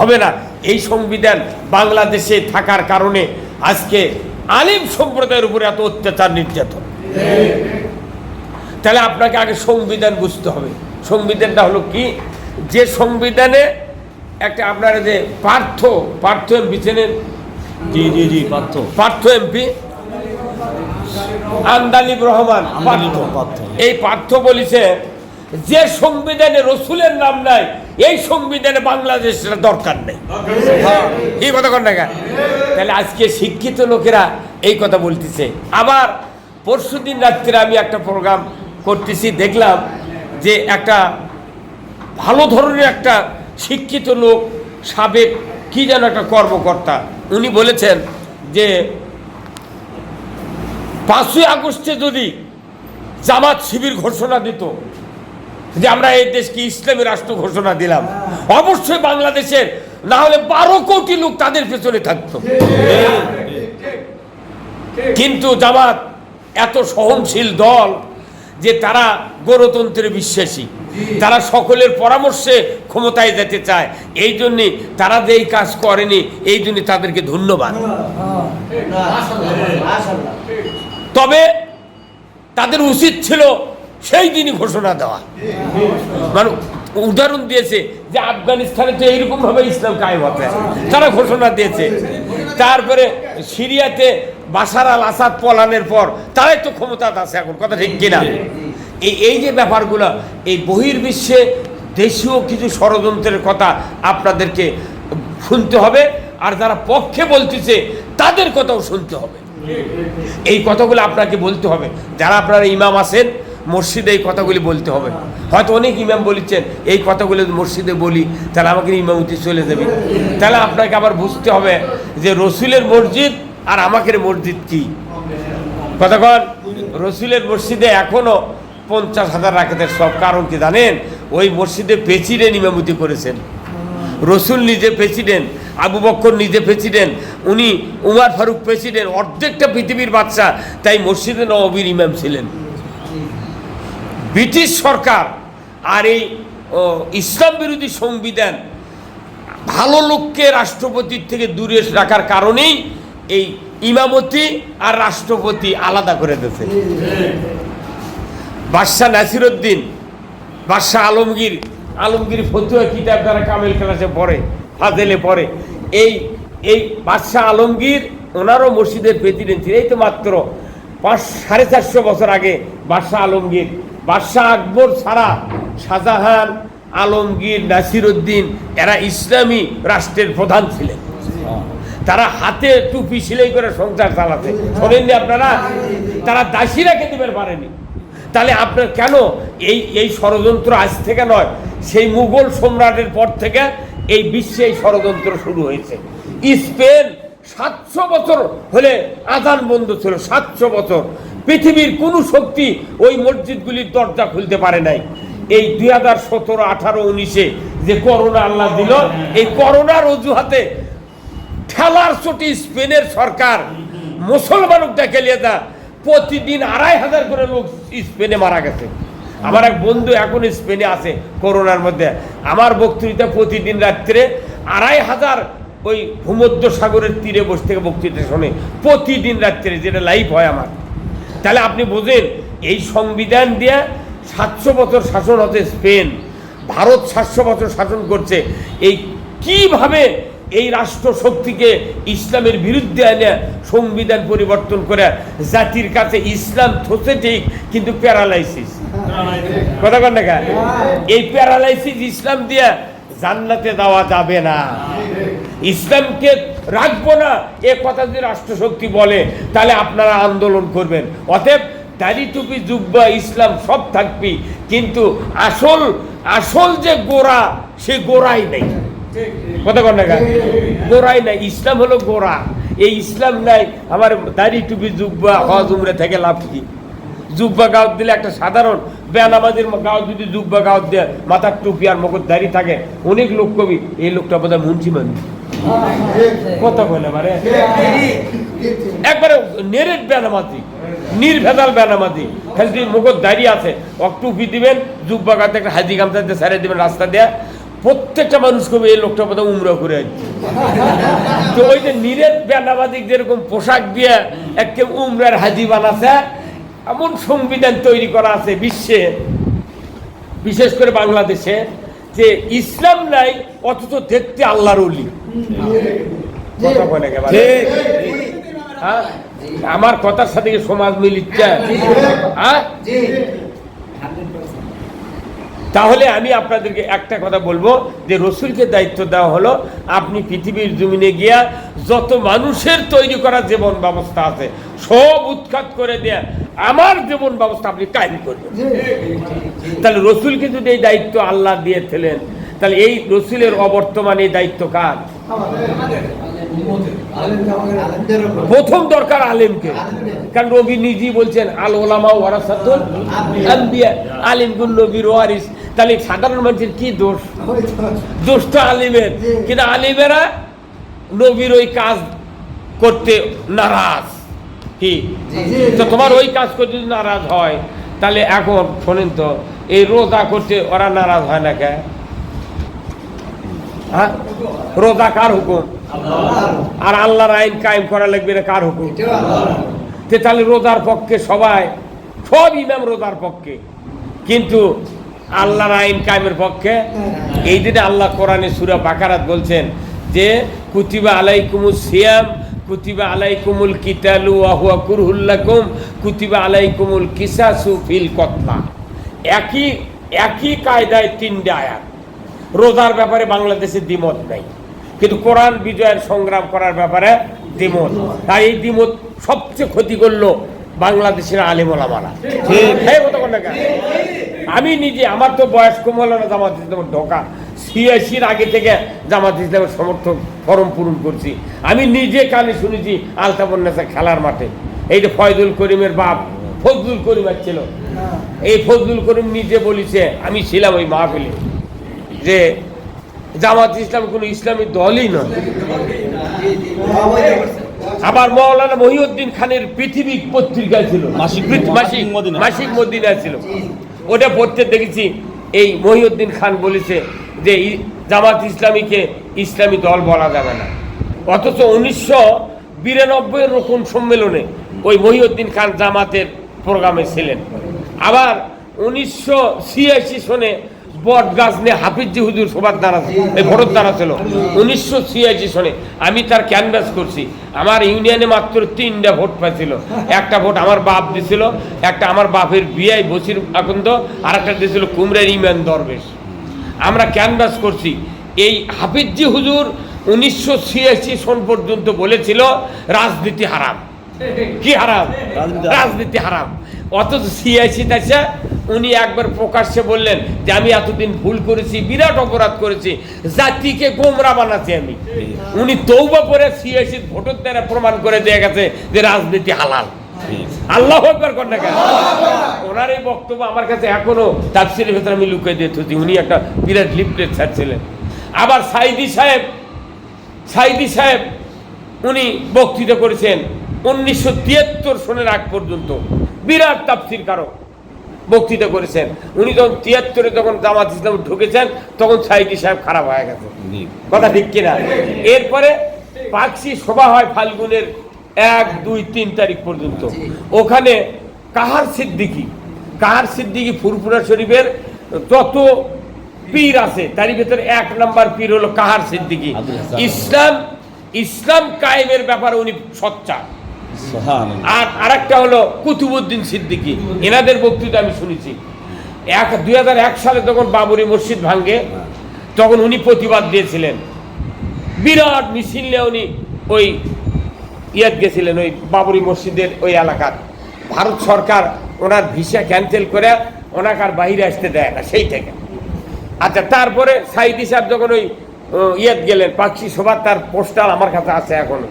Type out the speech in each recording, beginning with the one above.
হবে না। এই সংবিধান বাংলাদেশে থাকার কারণে আজকে আলিম সম্প্রদায়ের উপরে এত অত্যাচার নির্যাতন। তাহলে আপনাকে আগে সংবিধান বুঝতে হবে। সংবিধানটা হলো কি? যে সংবিধানে একটা আপনারা যে পার্থ পার্থ এমপি চেনেন? জি জি জি পার্থ। পার্থ এমপি? আন্দালিব রহমান পার্থ। এই পার্থ বলেছে যে সংবিধানে রসুলের নাম নাই এই সংবিধানে বাংলাদেশের দরকার নেই। এই কথা কন কেন? তাহলে আজকে শিক্ষিত লোকেরা এই কথা বলতেছে। আবার পরশুদিন রাত্রে আমি একটা প্রোগ্রাম করতেছি দেখলাম যে একটা ভালো ধরনের একটা শিক্ষিত লোক সাবেক কি যেন একটা কর্মকর্তা উনি বলেছেন যে পাঁচই আগস্টে যদি জামাত শিবির ঘোষণা দিত যে আমরা এই দেশকে ইসলামী রাষ্ট্র ঘোষণা দিলাম। অবশ্যই বাংলাদেশের না হলে বারো কোটি লোক তাদের পেছনে থাকতো। কিন্তু জামাত এত সহনশীল দল যে তারা গণতন্ত্রে বিশ্বাসী। তারা সকলের পরামর্শে ক্ষমতায় যেতে চায়। এই জন্যে তারা যে এই কাজ করেনি এই জন্যে তাদেরকে ধন্যবাদ। তবে তাদের উচিত ছিল সেই দিনই ঘোষণা দেওয়া। মানে উদাহরণ দিয়েছে যে আফগানিস্তানে তো এইরকম ভাবে ইসলাম কায়েম হবে। তারা ঘোষণা দিয়েছে। তারপরে সিরিয়াতে বাসার আল আসাদ পলানের পর তারাই তো ক্ষমতা আছে এখন, কথা ঠিক কিনা? এই এই যে ব্যাপারগুলো, এই বহির্বিশ্বে দেশীয় কিছু ষড়যন্ত্রের কথা আপনাদেরকে শুনতে হবে, আর যারা পক্ষে বলতেছে তাদের কথাও শুনতে হবে। এই কথাগুলো আপনাকে বলতে হবে। যারা আপনারা ইমাম আছেন মসজিদে এই কথাগুলি বলতে হবে। হয়তো অনেক ইমাম বলেছেন, এই কথাগুলো মসজিদে বলি, তাহলে আমাকে ইমামতি চলে যাবে। তাহলে আপনাকে আবার বুঝতে হবে যে রসুলের মসজিদ আর আমাকে মসজিদ কি। কন, রসুলের মসজিদে এখনও পঞ্চাশ হাজার রাখাতের সব। কারণ কি জানেন? ওই মসজিদে প্রেসিডেন্ট ইমামতি করেছেন। রসুল নিজে প্রেসিডেন্ট, আবু বক্কর নিজে প্রেসিডেন্ট, উনি উমার ফারুক প্রেসিডেন্ট, অর্ধেকটা পৃথিবীর বাচ্চা তাই মসজিদে নবীর ইমাম ছিলেন। ব্রিটিশ সরকার আর এই ইসলাম বিরোধী সংবিধান ভালো লোককে রাষ্ট্রপতির থেকে দূরে রাখার কারণেই এই ইমামতি আর রাষ্ট্রপতি আলাদা করে দিয়েছে। বাদশাহ নাসিরুদ্দিন, বাদশাহ আলমগীর আলমগীর ফতুয়া কিতাব দ্বারা কামেল ক্লাসে পড়ে, ফাজেলে পড়ে। এই এই বাদশাহ আলমগীর ওনারও মসজিদের প্রেসিডেন্ট ছিলেন। এই তো মাত্র পাঁচ, সাড়ে চারশো বছর আগে বাদশাহ আলমগীর বাদশাহ আকবর ছাড়া শাহজাহান, আলমগীর, নাসিরুদ্দিন, এরা ইসলামী রাষ্ট্রের প্রধান ছিলেন। তারা হাতে টুপি সেলাই করে সংসার চালাতে। শোনেননি আপনারা? তারা দাসীরা খেতে পারেনি। তাহলে আপনার কেন এই এই ষড়যন্ত্র আজ থেকে নয়? সেই মুঘল সম্রাটের পর থেকে এই বিশ্বে এই ষড়যন্ত্র শুরু হয়েছে। স্পেন সাতশো বছর হলে আজান বন্ধ ছিল, সাতশো বছর। পৃথিবীর কোনো শক্তি ওই মসজিদগুলির দরজা খুলতে পারে নাই। এই দুই হাজার সতেরো আঠারো উনিশে যে করোনা আল্লাহ দিল, এই করোনার অজুহাতে ঠেলার চটি স্পেনের সরকার মুসলমানক ডেকে নিয়ে যা প্রতিদিন আড়াই হাজার করে লোক স্পেনে মারা গেছে। আমার এক বন্ধু এখন স্পেনে আছে করোনার মধ্যে। আমার বক্তৃতা প্রতিদিন রাত্রে আড়াই হাজার ওই ভূমধ্য সাগরের তীরে বসে থেকে বক্তৃতা শোনে। প্রতিদিন রাত্রে যেটা লাইভ হয় আমার। তাহলে আপনি বোঝেন, এই সংবিধান দিয়ে সাতশো বছর শাসন হচ্ছে স্পেন। ভারত সাতশো বছর শাসন করছে। এই কীভাবে এই রাষ্ট্র শক্তিকে ইসলামের বিরুদ্ধে এনে সংবিধান পরিবর্তন করে জাতির কাছে ইসলাম থসে ঠিক, কিন্তু প্যারালাইসিস? কথা কন দেখা এই প্যারালাইসিস ইসলাম দিয়ে জান্নাতে দেওয়া যাবে না। ইসলামকে রাখব না। এ কথা যদি রাষ্ট্রশক্তি বলে, তাহলে আপনারা আন্দোলন করবেন। অতএব দাড়ি টুপি, জুব্বা, ইসলাম সব থাকবি কিন্তু আসল আসল যে গোড়া, সে গোড়াই নেই। কন না গোড়াই নাই। ইসলাম হলো গোড়া। এই ইসলাম নাই। আমার দাড়ি টুপি, জুব্বা, হজ, উমরে থেকে লাভ কি? জুব্বা গাঁত দিলে একটা সাধারণ। বেনামাজির গাঁও যদি জুব্বা গাঁত দেয়, মাথার টুপি আর মগজ দাড়ি থাকে, অনেক লোক কবি, এই লোকটা বোধহয় মুন্সি মানুষ। বলে মানে একবারে নেরেট বেনামাজি নির্ভেজাল বেনামাজি মুখত দাঁড়িয়ে আছে দিবেন একটা হাজি গামছা দিয়ে দিবেন রাস্তা প্রত্যেকটা মানুষ কবে এই লোকটা উমরা করে তো ওই যে নিরেট যেরকম পোশাক দিয়ে একে উমরার হাজি বানাছে, এমন সংবিধান তৈরি করা আছে বিশ্বে, বিশেষ করে বাংলাদেশে। যে ইসলাম নাই অথচ দেখতে আল্লাহর অলি কথা বলে হ্যাঁ? আমার কথার সাথে কি সমাজ মিলিচ্ছে? হ্যাঁ? তাহলে আমি আপনাদেরকে একটা কথা বলব যে রসুলকে দায়িত্ব দেওয়া হলো আপনি পৃথিবীর জমিনে গিয়া যত মানুষের তৈরি করা জীবন ব্যবস্থা আছে সব উৎখাত করে দেয়া। আমার জীবন ব্যবস্থা আপনি কায়েম করবেন। তাহলে রসুলকে যদি এই দায়িত্ব আল্লাহ দিয়েছিলেন, তাহলে এই রসুলের অবর্তমানে এই দায়িত্ব কার? প্রথম দরকার আলেমকে। কারণ রবি নিজেই বলছেন, আল ওলামা ওয়ারাসাতুল আলিম গুল নবীর ওয়ারিস। তাহলে সাধারণ মানুষের কি দোষ? দোষ তো আলিমের। কিন্তু আলিমেরা নবীর ওই কাজ করতে নারাজ। কি? তো তোমার ওই কাজ করতে যদি নারাজ হয় তাহলে এখন শোনেন তো এই রোজা করতে ওরা নারাজ হয় না কে? হ্যাঁ? রোজা কার হুকুম? আর আল্লাহর আইন কায়েম করা লাগবে না কার হুকুম? তাহলে রোজার পক্ষে সবাই সব ইমাম রোজার পক্ষে। কিন্তু আল্লাহর আইন কায়েমের পক্ষে এই দিনে আল্লাহ কোরআনে সুরা বাকারাত বলছেন যে কুতিবা আলাইকুমুস সিয়াম কুতিবা আলাইকুমুল কিতালু আহুয়া কুরহুল্লাকুম কুতিবা আলাইকুমুল কিসাসু ফিল কতলা একই একই কায়দায় তিনটে আয়াত। রোজার ব্যাপারে বাংলাদেশে দ্বিমত নাই। কিন্তু কোরআন বিজয়ের সংগ্রাম করার ব্যাপারে দ্বিমত। তাই এই দ্বিমত সবচেয়ে ক্ষতি করল বাংলাদেশের আলিমোলামারা। হ্যাঁ? আমি নিজে আমার তো বয়স কম হলো না জামাত ইসলামের ঢোকা। ছিয়াশির আগে থেকে জামাত ইসলামের সমর্থক ফরম পূরণ করছি। আমি নিজে কানে শুনেছি আলতাবন্যাসা খেলার মাঠে। এই যে ফয়দুল করিমের বাপ ফজলুল করিম ছিল এই ফজলুল করিম নিজে বলিছে আমি ছিলাম ওই মাহফিলে যে জামাত ইসলাম কোনো ইসলামী দলই নয়। আবার মৌলানা মহিউদ্দিন খানের পৃথিবী পত্রিকা ছিল। মাসিক-। মাসিক মদিনা। ছিল। ওটা পড়তে দেখেছি এই মহিউদ্দিন খান বলেছে যে জামাত ইসলামীকে ইসলামী দল বলা যাবে না। অথচ উনিশশো বিরানব্বইয়ের রকম সম্মেলনে ওই মহিউদ্দিন খান জামাতের প্রোগ্রামে ছিলেন। আবার উনিশশো ছিয়াশি সনে বট গাছ নিয়ে হাফিজি হুজুর সবার দ্বারা এই ভরত দ্বারা ছিল। উনিশশো ছিয়াশি সনে আমি তার ক্যানভাস করছি। আমার ইউনিয়নে মাত্র তিনটা ভোট পাইছিল। একটা ভোট আমার বাপ দিছিল একটা আমার বাপের বিয়াই বসির আকন্দ আর একটা দিয়েছিল কুমরের ইমান দরবেশ। আমরা ক্যানভাস করছি। এই হাফিজি হুজুর উনিশশো ছিয়াশি সন পর্যন্ত বলেছিল রাজনীতি হারাম। কি হারাম। রাজনীতি হারাম। অথচ সিআইসি তাছে উনি একবার প্রকাশ্যে বললেন যে আমি এতদিন ভুল করেছি, বিরাট অপরাধ করেছি, জাতিকে গোমরা বানাচ্ছি আমি। উনি তৌবা করে সিআইসি ভোটের দ্বারা প্রমাণ করে দিয়ে গেছে যে রাজনীতি হালাল। আল্লাহ একবার কর কেন? ওনার এই বক্তব্য আমার কাছে এখনও তাফসিরের ভেতরে আমি লুকিয়ে দিয়ে উনি একটা বিরাট লিফলেট ছাড়ছিলেন। আবার সাইদি সাহেব সাইদি সাহেব, উনি বক্তৃতা করেছেন উনিশশো তিয়াত্তর সনের আগ পর্যন্ত বিরাট তাফসির কারক বক্তৃতা করেছেন। উনি যখন তিয়াত্তরে যখন জামাত ইসলাম ঢুকেছেন তখন সাইদি সাহেব খারাপ হয়ে গেছে। কথা ঠিক কিনা? এরপরে পাকসি সভা হয় ফাল্গুনের এক দুই তিন তারিখ পর্যন্ত। ওখানে কাহার সিদ্দিকি কাহার সিদ্দিকি ফুরফুরা শরীফের যত পীর আছে তারই ভেতরে এক নাম্বার পীর হলো কাহার সিদ্দিকি। ইসলাম ইসলাম কায়েমের ব্যাপারে উনি সচ্চা। আর আরেকটা হলো কুতুবুদ্দিন সিদ্দিকী। এনাদের বক্তৃতা আমি শুনেছি। এক দুই সালে তখন বাবরি মসজিদ ভাঙ্গে তখন উনি প্রতিবাদ দিয়েছিলেন। বিরাট মিছিল উনি ওই ইয়াত গেছিলেন, ওই বাবরি মসজিদের ওই এলাকার। ভারত সরকার ওনার ভিসা ক্যান্সেল করে ওনাকে আর বাইরে আসতে দেয় না, সেই থেকে। আচ্ছা তারপরে সাইদি সাহেব যখন ওই ইয়েত গেলেন পাখি সবার তার পোস্টার আমার কাছে আছে এখনও।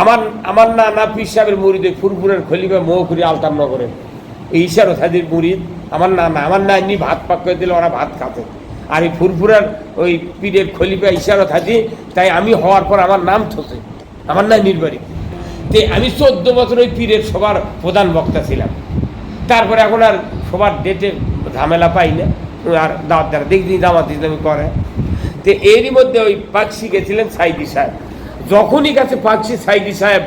আমার আমার না না, পীর সাহেবের মুরিদে ফুরফুরের খলিফা মৌখুরি আলতামনগরের এই ঈশার হাজির মুরিদ আমার না না, আমার না, এমনি ভাত পাক করে দিলে ওরা ভাত খাতে আর এই ফুরফুরার ওই পীরের খলিফা ঈশারত হাজি তাই আমি হওয়ার পর আমার নাম থসে। আমার না নির্বাড়ি তে আমি চোদ্দ বছর ওই পীরের সবার প্রধান বক্তা ছিলাম। তারপরে এখন আর সবার ডেটে ঝামেলা পাই না। আর দাওয়াত দ্বারা দেখছি জামাত ইসলামী করে। তো এরই মধ্যে ওই পাকসি গেছিলেন সাইদি সাহেব। যখনই গেছে পাচ্ছি সাইদি সাহেব,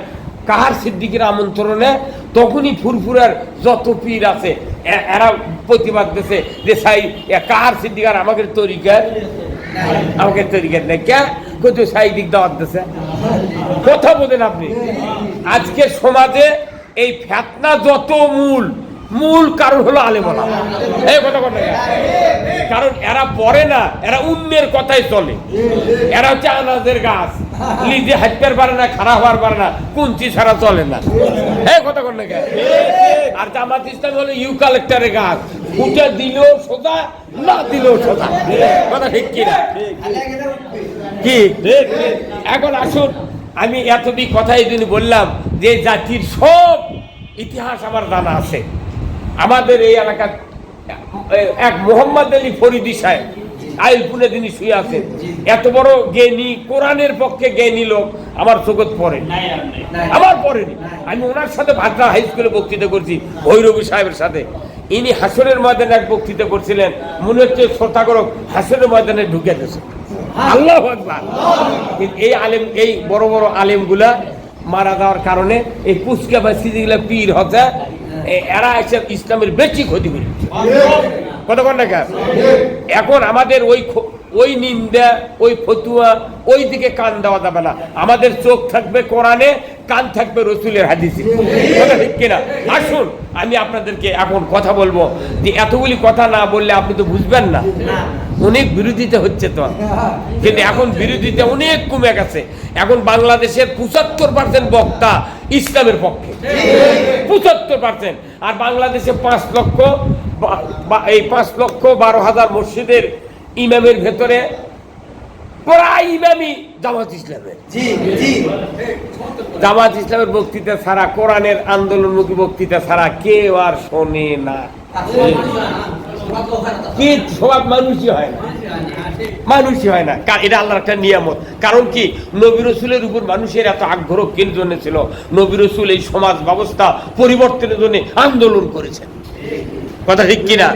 কাহার সিদ্দিকের আমন্ত্রণে, তখনই ফুরফুরার যত পীর আছে এরা প্রতিবাদ দিছে যে সাই কাহার সিদ্দিকার আমাকে তরিকার আমাকে তরিকার নেই কে? কত সাইদিক দাওয়াত দিছে। কথা বলেন আপনি। আজকে সমাজে এই ফ্যাতনা যত মূল মূল কারণ হলো এই কথা কারণ এরা পড়ে না, এরা অন্যের কথাই চলে। এরা হচ্ছে আনাজের গাছ। নিজে হাঁটতে পারে না খারাপ হওয়ার পারে না, কুঞ্চি ছাড়া চলে না। এই কথা কথা আর জামাত ইসলাম হলো ইউ কালেক্টরের গাছ। ফুটে দিলেও সোজা, না দিলেও সোজা। কথা ঠিক কিনা কি? এখন আসুন, আমি এতটি কথা এই বললাম, যে জাতির সব ইতিহাস আমার জানা আছে। আমাদের এই এলাকার এক মোহাম্মদ আলী ফরিদি সাহেব আইলপুরে যিনি শুয়ে আছেন এত বড় জ্ঞানী কোরআনের পক্ষে জ্ঞানী লোক আমার চোখত পড়ে আমার পড়েনি। আমি ওনার সাথে ভাদ্রা হাই স্কুলে বক্তৃতা করছি ভৈরবী সাহেবের সাথে। ইনি হাসরের ময়দানে এক বক্তৃতা করছিলেন মনে হচ্ছে শ্রোতাগরক হাসরের ময়দানে ঢুকে গেছে। আল্লাহ এই আলেম এই বড় বড় আলেমগুলা মারা যাওয়ার কারণে এই পুচকা বা সিজিগুলা পীর হচ্ছে এ- এরা এসে ইসলামের বেশি ক্ষতি করে কত দেখা এখন আমাদের ওই ওই নিন্দা, ওই ফতুয়া, ওই দিকে কান দেওয়া যাবে না। আমাদের চোখ থাকবে কোরআনে, কান থাকবে রসুলের হাদিসে। ঠিক কিনা? আসুন, আমি আপনাদেরকে এখন কথা বলব। যে এতগুলি কথা না বললে আপনি তো বুঝবেন না। অনেক বিরোধিতা হচ্ছে তো। কিন্তু এখন বিরোধিতা অনেক কমে গেছে। এখন বাংলাদেশের পঁচাত্তর পার্সেন্ট বক্তা ইসলামের পক্ষে। পঁচাত্তর পার্সেন্ট আর বাংলাদেশে পাঁচ লক্ষ এই পাঁচ লক্ষ বারো হাজার মসজিদের ইমামের ভেতরে প্রায় ইমামই জামাত ইসলামের। জামাত ইসলামের বক্তৃতা ছাড়া কোরআনের আন্দোলনমুখী বক্তৃতা ছাড়া কেউ আর শোনে না। কি সব মানুষই হয় না। মানুষই হয় না। এটা আল্লাহর একটা নিয়ামত। কারণ কি? নবী রসুলের উপর মানুষের এত আগ্রহ কেন জন্য ছিল? নবী রসুল এই সমাজ ব্যবস্থা পরিবর্তনের জন্য আন্দোলন করেছেন। কথা ঠিক কিনা?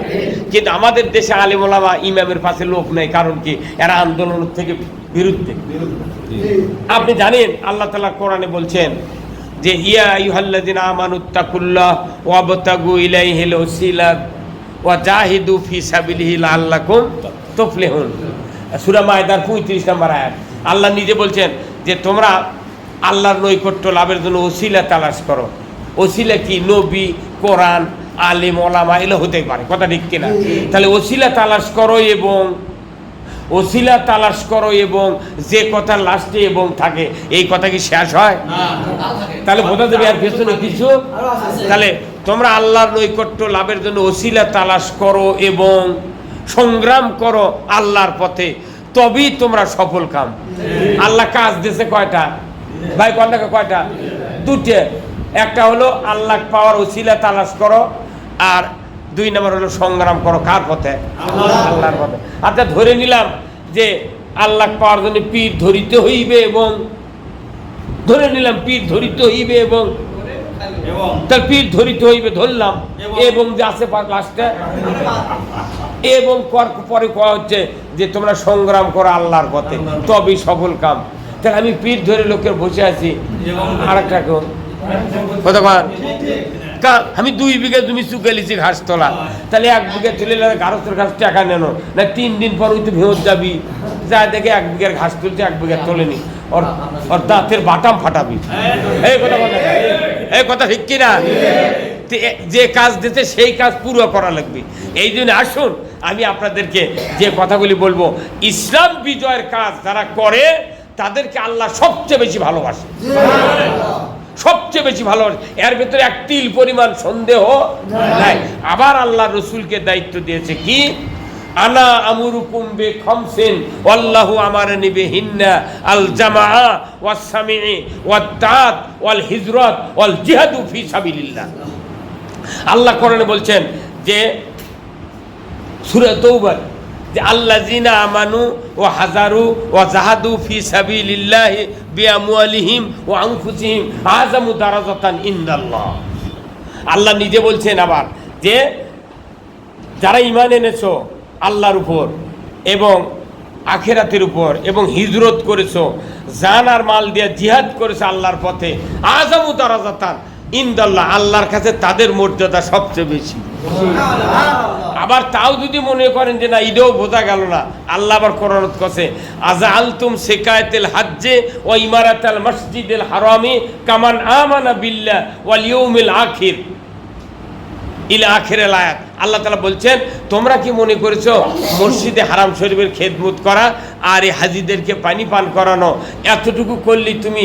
কিন্তু আমাদের দেশে আলিমোলামা ইমামের পাশে লোক নেই, কারণ কি? এরা আন্দোলন থেকে বিরুদ্ধে। আপনি জানেন, আল্লাহ তালা কোরআনে বলছেন যে, ইয়া ইউহাল্লাদিন আমানুত্তাকুল্লাহ ওয়াবতাগু ইলাইহিল ওসিলাত ওয়া জাহিদু ফি সাবিলিহি লাআল্লাকুম তুফলিহুন। সূরা মায়দার 35 নম্বর আল্লাহ নিজে বলছেন যে, তোমরা আল্লাহর নৈকট্য লাভের জন্য ওসিলা তালাশ করো। ওসিলা কি? নবী, কোরআন আলিম ওলামা এগুলো হতে পারে কথা ঠিক কিনা? তাহলে ওসিলা তালাশ করো এবং ওসিলা তালাশ করো এবং যে কথা লাস্টে এবং থাকে এই কথা কি শেষ হয়? তাহলে বোঝা যাবে আর পেছনে কিছু? তাহলে তোমরা আল্লাহর নৈকট্য লাভের জন্য ওসিলা তালাশ করো এবং সংগ্রাম করো আল্লাহর পথে তবেই তোমরা সফল কাম। আল্লাহ কাজ দিয়েছে কয়টা? ভাই কয়টা কয়টা? দুটে একটা হলো আল্লাহ পাওয়ার ওসিলা তালাশ করো আর দুই নম্বর হলো সংগ্রাম করো কার পথে? আল্লাহর পথে। আচ্ছা ধরে নিলাম যে আল্লাহ পাওয়ার জন্য পীর ধরিতে হইবে এবং ধরে নিলাম পীর ধরিতে হইবে এবং তার পীর ধরিতে হইবে ধরলাম। এবং যে আছে লাস্টে এবং কর- পরে কোয়া হচ্ছে যে তোমরা সংগ্রাম করো আল্লাহর পথে তবেই সফল কাম। তাহলে আমি পীর ধরে লোকের বসে আছি। আর একটা কতক্ষণ আমি দুই বিঘা জমি চুকে লিছি ঘাস তোলা তাহলে এক বিঘে তুলে ঘাসের ঘাস টাকা নেনো। না, তিন দিন পর ওই তো ভেঁত যাবি। যা দেখে এক বিঘার ঘাস তুলছে, এক বিঘা তোলেনি ওর ওর দাঁতের বাটাম ফাটাবি। এই কথা কথা এই কথা ঠিক কিনা? যে কাজ দিতে সেই কাজ পুরো করা লাগবে। এই জন্য আসুন, আমি আপনাদেরকে যে কথাগুলি বলব, ইসলাম বিজয়ের কাজ যারা করে, তাদেরকে আল্লাহ সবচেয়ে বেশি ভালোবাসে। সবচেয়ে বেশি ভালোবাসে এর ভিতরে এক তিল পরিমাণ সন্দেহ নাই। আবার আল্লাহ রসুলকে দায়িত্ব দিয়েছে কি? আনা আমুরুকুম বে খমসিন আল্লাহু আমার নিবে হিন্না, আল জামা ওয়াস সামি'i ওয়াত তাত ওয়াল হিজরত, ওয়াল জিহাদু ফি সাবিলিল্লাহ। আল্লাহ কোরআনে বলছেন যে সূরা তৌবার যে আল্লাহ জিনা আমানু ও হাজারু ও জাহাদু ফি সাবিলিল্লাহি বিআমওয়ালিহিম ও আনফুসিহিম আযামু দারাজাতান ইনদাল্লাহ। আল্লাহ নিজে বলছেন আবার যে, যারা ইমান এনেছো আল্লাহর উপর এবং আখেরাতের উপর এবং হিজরত করেছ, জান আর মাল দিয়ে জিহাদ করেছ আল্লাহর পথে আজামু তারাজাতান ইন্দাল্লাহ, আল্লাহর কাছে তাদের মর্যাদা সবচেয়ে বেশি। আবার তাও যদি মনে করেন যে না ঈদেও বোঝা গেল না, আল্লাহ আবার করণত কছে আজা আলতুম শেকায়তেল হাজ্জে ও ইমারাতাল মসজিদেল হারামি কামান আমানা বিল্লা ওয়াল ইয়ৌমিল আখির। ইল আখের আয়াত। আল্লাহ তালা বলছেন, তোমরা কি মনে করেছ মসজিদে হারাম শরীফের খেদমত করা আর এই হাজিদেরকে পানি পান করানো? এতটুকু করলি তুমি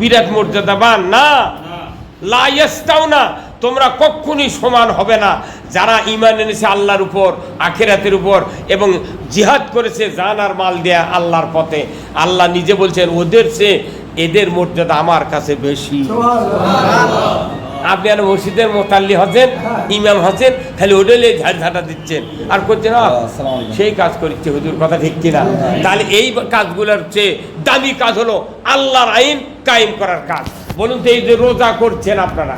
বিরাট মর্যাদাবান? না। লাইয়াস্তাও না তোমরা কক্ষুনি সমান হবে না। যারা ইমান এনেছে আল্লাহর উপর আখেরাতের উপর এবং জিহাদ করেছে জান আর মাল দেয়া আল্লাহর পথে আল্লাহ নিজে বলছেন ওদের সে এদের মর্যাদা আমার কাছে বেশি। আপনি আর মসজিদের মোতাল্লি হচ্ছেন ইমাম হচ্ছেন খালি ওডেলে ঝাড় ঝাঁটা দিচ্ছেন। আর করছেন "আহ, আসসালামু আলাইকুম। সেই কাজ করছে হুজুর কথা ঠিক কিনা? তাহলে এই কাজগুলোর চেয়ে দামি কাজ হলো আল্লাহর আইন কায়েম করার কাজ। বলুন তো এই যে রোজা করছেন আপনারা?